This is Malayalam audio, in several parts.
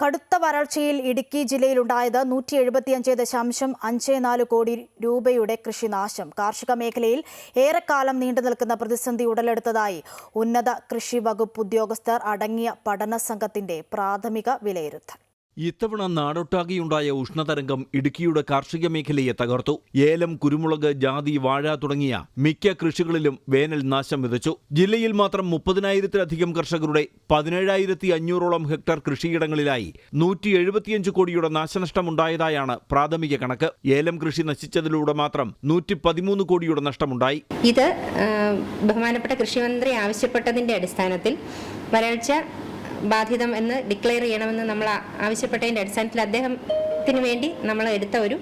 കടുത്ത വരൾച്ചയിൽ ഇടുക്കി ജില്ലയിലുണ്ടായത് നൂറ്റി എഴുപത്തിയഞ്ച് ദശാംശം അഞ്ച് നാല് കോടി രൂപയുടെ കൃഷിനാശം. കാർഷിക മേഖലയിൽ ഏറെക്കാലം നീണ്ടു നിൽക്കുന്ന പ്രതിസന്ധി ഉടലെടുത്തതായി ഉന്നത കൃഷി വകുപ്പ് ഉദ്യോഗസ്ഥർ അടങ്ങിയ പഠന സംഘത്തിന്റെ പ്രാഥമിക വിലയിരുത്തൽ. ഇത്തവണ നാടൊട്ടാകെയുണ്ടായ ഉഷ്ണതരംഗം ഇടുക്കിയുടെ കാർഷിക മേഖലയെ തകർത്തു. ഏലം കുരുമുളക് ജാതി വാഴ തുടങ്ങിയ മിക്ക കൃഷികളിലും വേനൽ നാശം വിതച്ചു. ജില്ലയിൽ മാത്രം മുപ്പതിനായിരത്തിലധികം കർഷകരുടെ പതിനേഴായിരത്തി അഞ്ഞൂറോളം ഹെക്ടർ കൃഷിയിടങ്ങളിലായി നൂറ്റി എഴുപത്തിയഞ്ച് കോടിയുടെ നാശനഷ്ടമുണ്ടായതായാണ് പ്രാഥമിക കണക്ക്. ഏലം കൃഷി നശിച്ചതിലൂടെ മാത്രം നൂറ്റി പതിമൂന്ന് കോടിയുടെ നഷ്ടമുണ്ടായി. ഇത് ബഹുമാനപ്പെട്ട കൃഷിമന്ത്രി ആവശ്യപ്പെട്ടതിന്റെ അടിസ്ഥാനത്തിൽ വരൾച്ച ബാധിതം എന്ന് ഡിക്ലെയർ ചെയ്യണമെന്ന് നമ്മൾ ആവശ്യപ്പെട്ടതിന്റെ ആവശ്യപ്പെട്ടതിന്റെ അടിസ്ഥാനത്തിൽ അദ്ദേഹത്തിന് വേണ്ടി നമ്മൾ എടുത്ത ഒരു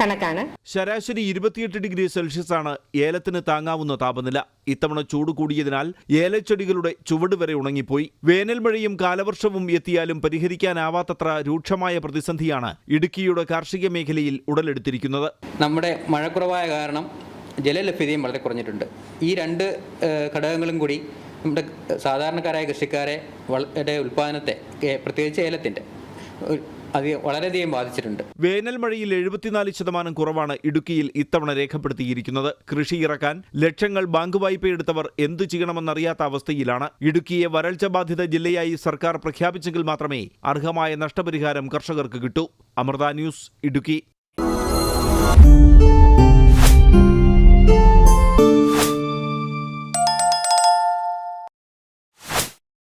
കണക്കാണ്. ശരാശരി ഇരുപത്തിയെട്ട് ഡിഗ്രി സെൽഷ്യസ് ആണ് ഏലത്തിന് താങ്ങാവുന്ന താപനില. ഇത്തവണ ചൂട് കൂടിയതിനാൽ ഏലച്ചെടികളുടെ ചുവട് വരെ ഉണങ്ങിപ്പോയി. വേനൽ മഴയും കാലവർഷവും എത്തിയാലും പരിഹരിക്കാനാവാത്തത്ര രൂക്ഷമായ പ്രതിസന്ധിയാണ് ഇടുക്കിയുടെ കാർഷിക മേഖലയിൽ ഉടലെടുത്തിരിക്കുന്നത്. നമ്മുടെ മഴക്കുറവായ കാരണം ജലലഭ്യതയും വളരെ കുറഞ്ഞിട്ടുണ്ട്. ഈ രണ്ട് ഘടകങ്ങളും കൂടി നമ്മുടെ സാധാരണക്കാരായ കൃഷിക്കാരെ വളരെ ഉൽപ്പാദനത്തെ പ്രത്യേകിച്ച് ഏലത്തിന്റെ വളരെയധികം ബാധിച്ചിട്ടുണ്ട്. വേനൽ മഴയിൽ എഴുപത്തിനാല് ശതമാനം കുറവാണ് ഇടുക്കിയിൽ ഇത്തവണ രേഖപ്പെടുത്തിയിരിക്കുന്നത്. കൃഷി ഇറക്കാൻ ലക്ഷങ്ങൾ ബാങ്ക് വായ്പയെടുത്തവർ എന്തു ചെയ്യണമെന്നറിയാത്ത അവസ്ഥയിലാണ് ഇടുക്കിയെ വരൾച്ച ബാധിത ജില്ലയായി സർക്കാർ പ്രഖ്യാപിച്ചെങ്കിൽ മാത്രമേ അർഹമായ നഷ്ടപരിഹാരം കർഷകർക്ക് കിട്ടൂ. അമൃത ന്യൂസ് ഇടുക്കി.